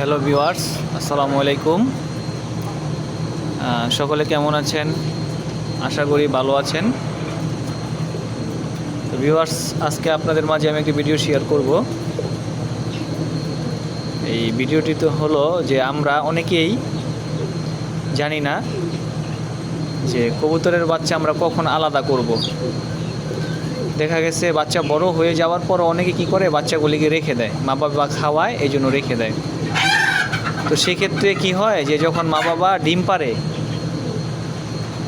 Hello viewers আসসালামু আলাইকুম। সকলে কেমন আছেন? আশা করি ভালো আছেন। তো ভিউয়ার্স, আজকে আপনাদের মাঝে আমি একটি ভিডিও শেয়ার করব। এই ভিডিওটি তো হলো যে আমরা অনেকেই জানি না যে কবুতরের বাচ্চা আমরা কখন আলাদা করব। দেখা গেছে বাচ্চা বড় হয়ে যাওয়ার পর অনেকে কি করে বাচ্চাগুলিকে রেখে দেয় মা বাবা খাওয়ায়, এই জন্য রেখে দেয়। তো সেক্ষেত্রে কি হয় যে যখন মা বাবা ডিম পারে,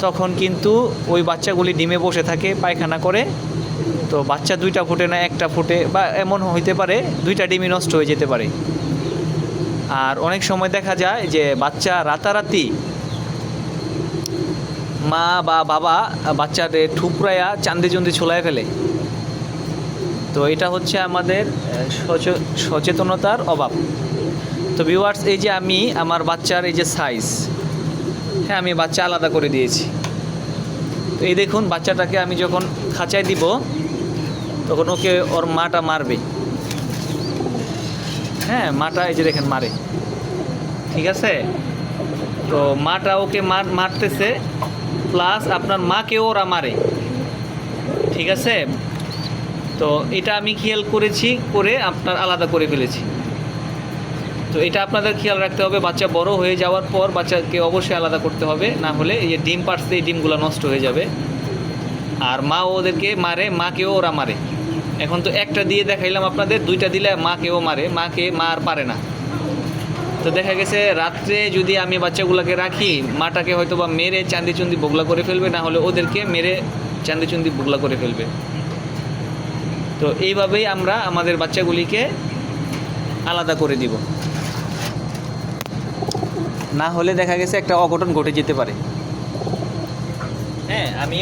তখন কিন্তু ওই বাচ্চাগুলি ডিমে বসে থাকে, পায়খানা করে। তো বাচ্চা দুইটা ফুটে না, একটা ফুটে বা এমন হইতে পারে, দুইটা ডিমই নষ্ট হয়ে যেতে পারে। আর অনেক সময় দেখা যায় যে বাচ্চা রাতারাতি মা বা বাবা বাচ্চাদের ঠুকরাইয়া চান্দে চন্দি ছোলায় ফেলে। তো এটা হচ্ছে আমাদের সচেতনতার অভাব। তো ভিউয়ার্স এই যে আমি, আমার বাচ্চার এই যে সাইজ হ্যাঁ আমি বাচ্চা আলাদা করে দিয়েছি। তো এই দেখুন, বাচ্চাটাকে আমি যখন খাঁচায় দিব, তখন ওকে ওর মাটা মারবে। হ্যাঁ মাটা এই যে দেখেন, মারে। ঠিক আছে? তো মাটা ওকে মার, মারতেছে প্লাস আপনার মাকেও ওরা মারে। ঠিক আছে? তো এটা আমি খেয়াল করেছি, করে আপনার আলাদা করে ফেলেছি। তো এটা আপনাদের খেয়াল রাখতে হবে, বাচ্চা বড় হয়ে যাওয়ার পর বাচ্চাকে অবশ্যই আলাদা করতে হবে, না হলে এই যে ডিম পাড়ছে, এই ডিমগুলো নষ্ট হয়ে যাবে। আর মা ওদেরকে মারে, মাকেও ওরা মারে। এখন তো একটা দিয়ে দেখাইলাম আপনাদের, দুইটা দিলে মাকেও মারে, মাকে মা আর পারে না। তো দেখা গেছে, রাত্রে যদি আমি বাচ্চাগুলোকে রাখি, মাটাকে হয়তো বা মেরে চান্দি চুন্দি বগলা করে ফেলবে, না হলে ওদেরকে মেরে চান্দি চুন্দি বগলা করে ফেলবে। তো এইভাবেই আমরা আমাদের বাচ্চাগুলিকে আলাদা করে দিব। না হলে দেখা গেছে একটা অঘটন ঘটে যেতে পারে। হ্যাঁ আমি